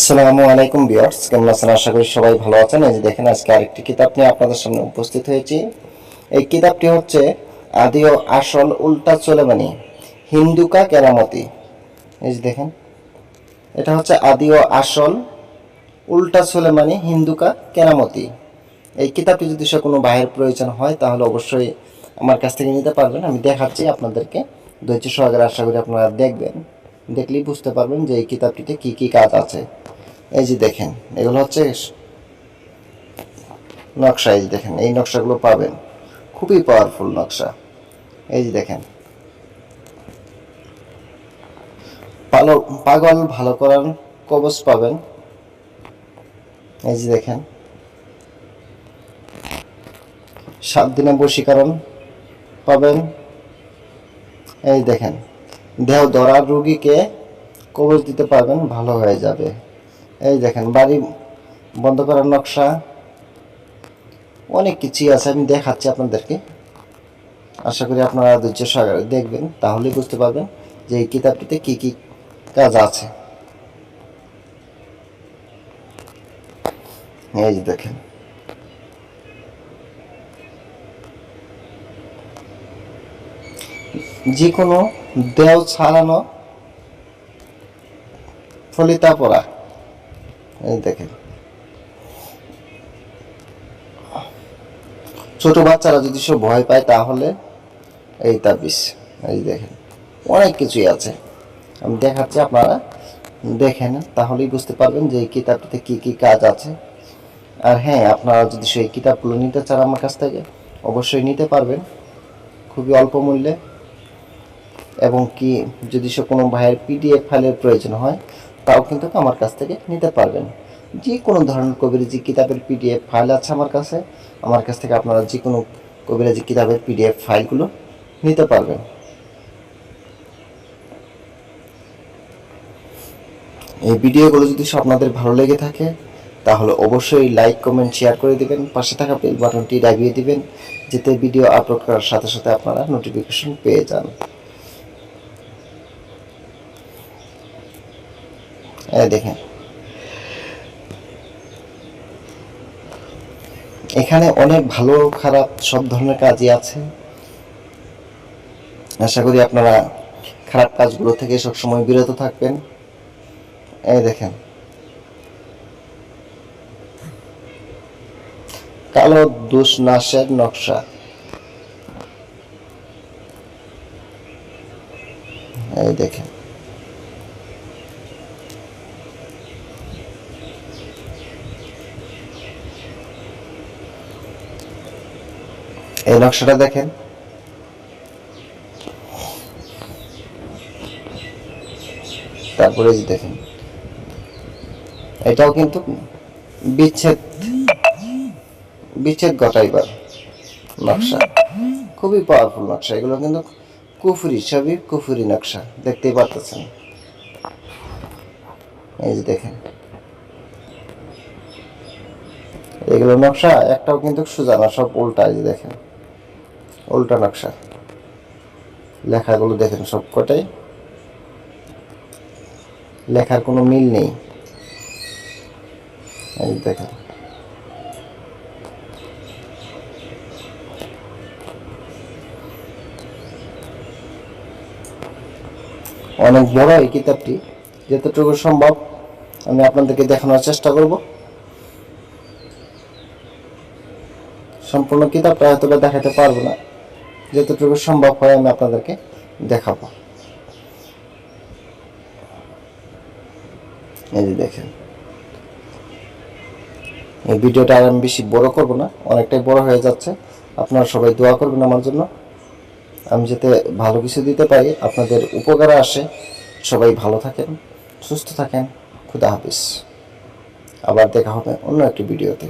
আসসালামু আলাইকুম বিয়ার্স কেমন আছেন? আশা করি সবাই ভালো আছেন। এই যে দেখেন, আজকে আরেকটি কিতাব নিয়ে আপনাদের সামনে উপস্থিত হয়েছি। এই কিতাবটি হচ্ছে আদি ও আসল উল্টা চলেমানি, হিন্দুকা কেরামতি। এই যে দেখেন, এটা হচ্ছে আদি ও আসল উল্টা চলেমানি, হিন্দুকা কেরামতি। এই কিতাবটি যদি সে কোনো বাহের প্রয়োজন হয়, তাহলে অবশ্যই আমার কাছ থেকে নিতে পারবেন। আমি দেখাচ্ছি আপনাদেরকে। ধৈর্য সহকারে আশা করি আপনারা দেখবেন। দেখলেই বুঝতে পারবেন যে এই কিতাবটিতে কি কি কাজ আছে। এই যে দেখেন, এগুলো হচ্ছে নকশা, এই যে দেখেন, এই নকশাগুলো পাবেন। খুবই পাওয়ারফুল নকশা। এই যে দেখেন। পাগল, ভালো করার কবচ পাবেন। এই যে দেখেন। সাত দিনে বশীকরণ পাবেন। এই দেখেন। দেহ ধরার রুগীকে কবচ দিতে পারবেন, ভালো হয়ে যাবে। এই দেখেন, বাড়ি বন্ধ করার নকশা। অনেক কিছুই আছে, আমি দেখাচ্ছি আপনাদেরকে। আশা করি আপনারা ধৈর্য সহকারে দেখবেন, তাহলেই বুঝতে পারবেন যে এই কিতাবটিতে কি কি কাজ আছে। এই যে দেখেন। যে কোনো দেহ ছাড়ানো ফলিতা পড়া। এই দেখেন। ছোট বাচ্চারা যদি সব ভয় পায় তাহলে এই তাবিজ, এই দেখেন, অনেক কিছুই আছে। আমি দেখাচ্ছি আপনারা, দেখেন, তাহলেই বুঝতে পারবেন যে এই কিতাবটিতে কি কি কাজ আছে। আর হ্যাঁ আপনারা যদি সেই কিতাবগুলো নিতে চান আমার কাছ থেকে, অবশ্যই নিতে পারবেন। খুবই অল্প মূল্যে। এবং কি যদি সে কোনো ভাইয়ের পিডিএফ ফাইলের প্রয়োজন হয়, তাও কিন্তু আমার কাছ থেকে নিতে পারবেন। যে কোনো ধরনের কবিরাজি কিতাবের পিডিএফ ফাইল আছে আমার কাছে, আমার কাছ থেকে আপনারা যে কোনো কবিরাজি কিতাবের পিডিএফ ফাইলগুলো নিতে পারবেন। এই ভিডিওগুলো যদি আপনাদের ভালো লেগে থাকে, তাহলে অবশ্যই লাইক, কমেন্ট, শেয়ার করে দিবেন, পাশে থাকা বেল বাটনটি দাবিয়ে দিবেন, যাতে ভিডিও আপলোড করার সাথে সাথে আপনারা নোটিফিকেশন পেয়ে যান। দেখেন। এখানে অনেক ভালো, খারাপ সব ধরনের কাজই আছে। আশা করি আপনারা খারাপ কাজগুলো থেকে সবসময় বিরত থাকবেন। এই দেখেন। কালো দুষ নাশের নকশা। এই দেখেন। এই নকশাটা দেখেন। তারপরে দেখেন। এটাও কিন্তু বিচ্ছেদ বিচ্ছেদ ঘটাইবার নকশা। খুবই পাওয়ারফুল নকশা। এগুলো কিন্তু কুফুরি, সবই কুফুরি নকশা। দেখতেই পারতেছেন। এই যে দেখেন। এগুলো নকশা, একটাও কিন্তু সোজা না সব উল্টা, এই যে দেখেন। উল্টা নকশা। লেখাগুলো দেখেন সব কটাই। লেখার কোনো মিল নেই। এই দেখেন। অনেক বড় এই কিতাবটি। যতটুকু সম্ভব আমি আপনাদেরকে দেখানোর চেষ্টা করব। সম্পূর্ণ কিতাবটা হয়তো দেখাতে পারব না। যতটুকু সম্ভব হয় আমি আপনাদেরকে দেখাবো। এই যে দেখেন। এই ভিডিওটা আর আমি বেশি বড় করব না, অনেকটাই বড় হয়ে যাচ্ছে। আপনারা সবাই দোয়া করবেন আমার জন্য। আমি যাতে ভালো কিছু দিতে পারি, আপনাদের উপকারে আসে। সবাই ভালো থাকেন, সুস্থ থাকেন। খুদা হাফিজ। আবার দেখা হবে অন্য একটি ভিডিওতে।